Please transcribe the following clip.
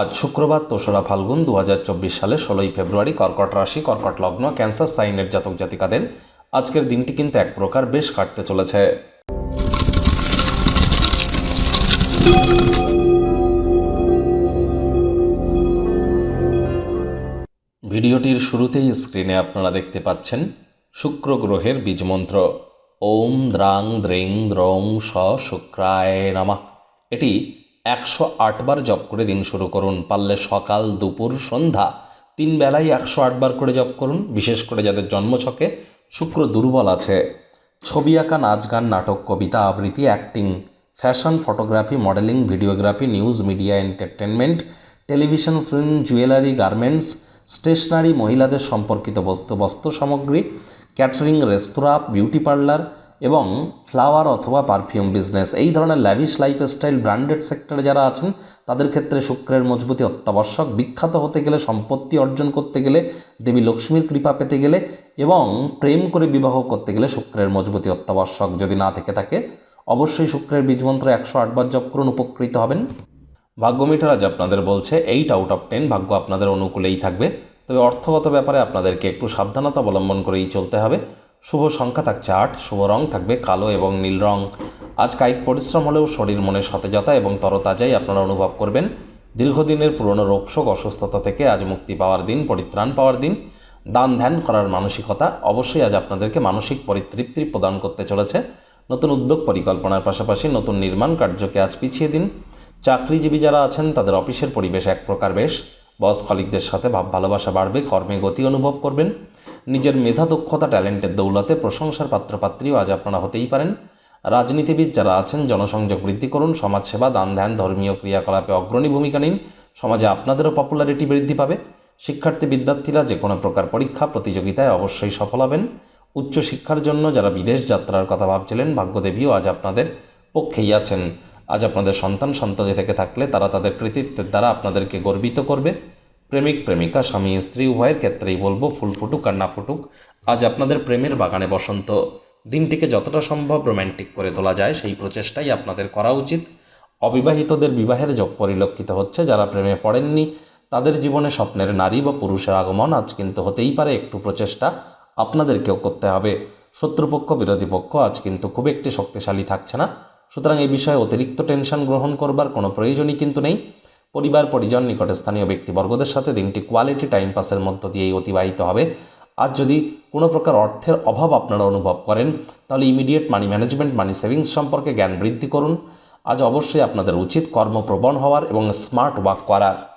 আজ শুক্রবার তোসরা ফাল্গুন দু হাজার চব্বিশ সালে ষোলোই ফেব্রুয়ারি কর্কট রাশি, কর্কট লগ্ন, ক্যান্সার সাইনের জাতক জাতিকাদের আজকের দিনটি কিন্তু এক প্রকার বেশ কাটতে চলেছে। ভিডিওটির শুরুতেই স্ক্রিনে আপনারা দেখতে পাচ্ছেন শুক্র গ্রহের বীজমন্ত্র ওম দ্রাং দ্রেং দ্রং স শুক্রায় নামা। এটি একশো আটবার জপ করে দিন শুরু করুন। পারলে সকাল, দুপুর, সন্ধ্যা তিন বেলায় একশো আটবার করে জপ করুন। বিশেষ করে যাদের জন্মছকে শুক্র দুর্বল আছে। ছবি আঁকা, নাচ গান, নাটক, কবিতা আবৃত্তি, acting, fashion, photography, modelling, videography, news, media, entertainment, television, film, jewellery, garments, stationery, মহিলাদের সম্পর্কিত বস্তু, বস্ত্র সামগ্রী, ক্যাটারিং, রেস্তোরাঁ, বিউটি পার্লার এবং ফ্লাওয়ার অথবা পারফিউম বিজনেস এই ধরনের ল্যাভিশ লাইফস্টাইল ব্র্যান্ডেড সেক্টরে যারা আছেন, তাদের ক্ষেত্রে শুক্রের মজবুতি অত্যাবশ্যক। বিখ্যাত হতে গেলে, সম্পত্তি অর্জন করতে গেলে, দেবী লক্ষ্মীর কৃপা পেতে গেলে এবং প্রেম করে বিবাহ করতে গেলে শুক্রের মজবুতি অত্যাবশ্যক। যদি না থেকে থাকে, অবশ্যই শুক্রের বীজমন্ত্র একশো আটবার জপ করুন, উপকৃত হবেন। ভাগ্য মিটার আজ আপনাদের বলছে এইট আউট অফ টেন ভাগ্য আপনাদের অনুকূলেই থাকবে। তবে অর্থগত ব্যাপারে আপনাদেরকে একটু সাবধানতা অবলম্বন করেই চলতে হবে। শুভ সংখ্যা থাকছে আট শুভ রং থাকবে কালো এবং নীল রং। আজ কায়িক পরিশ্রম হলেও শরীর মনে সতেজতা এবং তরতাজাই আপনারা অনুভব করবেন। দীর্ঘদিনের পুরনো রোগশোক, অসুস্থতা থেকে আজ মুক্তি পাওয়ার দিন, পরিত্রাণ পাওয়ার দিন। দান ধ্যান করার মানসিকতা অবশ্যই আজ আপনাদেরকে মানসিক পরিতৃপ্তি প্রদান করতে চলেছে। নতুন উদ্যোগ পরিকল্পনার পাশাপাশি নতুন নির্মাণ কার্যকে আজ পিছিয়ে দিন। চাকরিজীবী যারা আছেন, তাদের অফিসের পরিবেশ এক প্রকার বেশ। বস কলিকদের সাথে ভাব ভালোবাসা বাড়বে, কর্মে গতি অনুভব করবেন। নিজের মেধা দক্ষতা ট্যালেন্টের দৌলতে প্রশংসার পাত্রপাত্রীও আজ আপনারা হতেই পারেন। রাজনীতিবিদ যারা আছেন, জনসংযোগ বৃদ্ধি করুন, সমাজসেবা, দান ধ্যান, ধর্মীয় ক্রিয়াকলাপে অগ্রণী ভূমিকা নিন। সমাজে আপনাদেরও পপুলারিটি বৃদ্ধি পাবে। শিক্ষার্থী, বিদ্যার্থীরা যে কোনো প্রকার পরীক্ষা, প্রতিযোগিতায় অবশ্যই সফল হবেন। উচ্চশিক্ষার জন্য যারা বিদেশ যাত্রার কথা ভাবছিলেন, ভাগ্যদেবীও আজ আপনাদের পক্ষেই আছেন। আজ আপনাদের সন্তান সন্ততি থেকে থাকলে তারা তাদের কৃতিত্বের দ্বারা আপনাদেরকে গর্বিত করবে। প্রেমিক, প্রেমিকা, স্বামী, স্ত্রী, উভয়ের ক্ষেত্রেই বলব, ফুল ফুটুক আর না ফুটুক, আজ আপনাদের প্রেমের বাগানে বসন্ত। দিনটিকে যতটা সম্ভব রোম্যান্টিক করে তোলা যায়, সেই প্রচেষ্টাই আপনাদের করা উচিত। অবিবাহিতদের বিবাহের যোগ পরিলক্ষিত হচ্ছে, যারা প্রেমে পড়েননি, তাদের জীবনে স্বপ্নের নারী বা পুরুষের আগমন আজ কিন্তু হতেই পারে একটু প্রচেষ্টা, আপনাদেরকেও করতে হবে। শত্রুপক্ষ, বিরোধী পক্ষ আজ কিন্তু খুব একটি শক্তিশালী থাকছে না। সুতরাং এই বিষয়ে অতিরিক্ত টেনশন গ্রহণ করবার কোনো প্রয়োজনই কিন্তু নেই। পরিবার, পরিজন, নিকটে স্থানীয় ব্যক্তিবর্গদের সাথে দিনটি কোয়ালিটি টাইম পাসের মধ্য দিয়েই অতিবাহিত হবে। আর যদি কোনো প্রকার অর্থের অভাব আপনারা অনুভব করেন, তাহলে immediate money management money savings সম্পর্কে জ্ঞান বৃদ্ধি করুন। আজ অবশ্যই আপনাদের উচিত কর্মপ্রবণ হওয়ার এবং স্মার্ট ওয়ার্ক করার।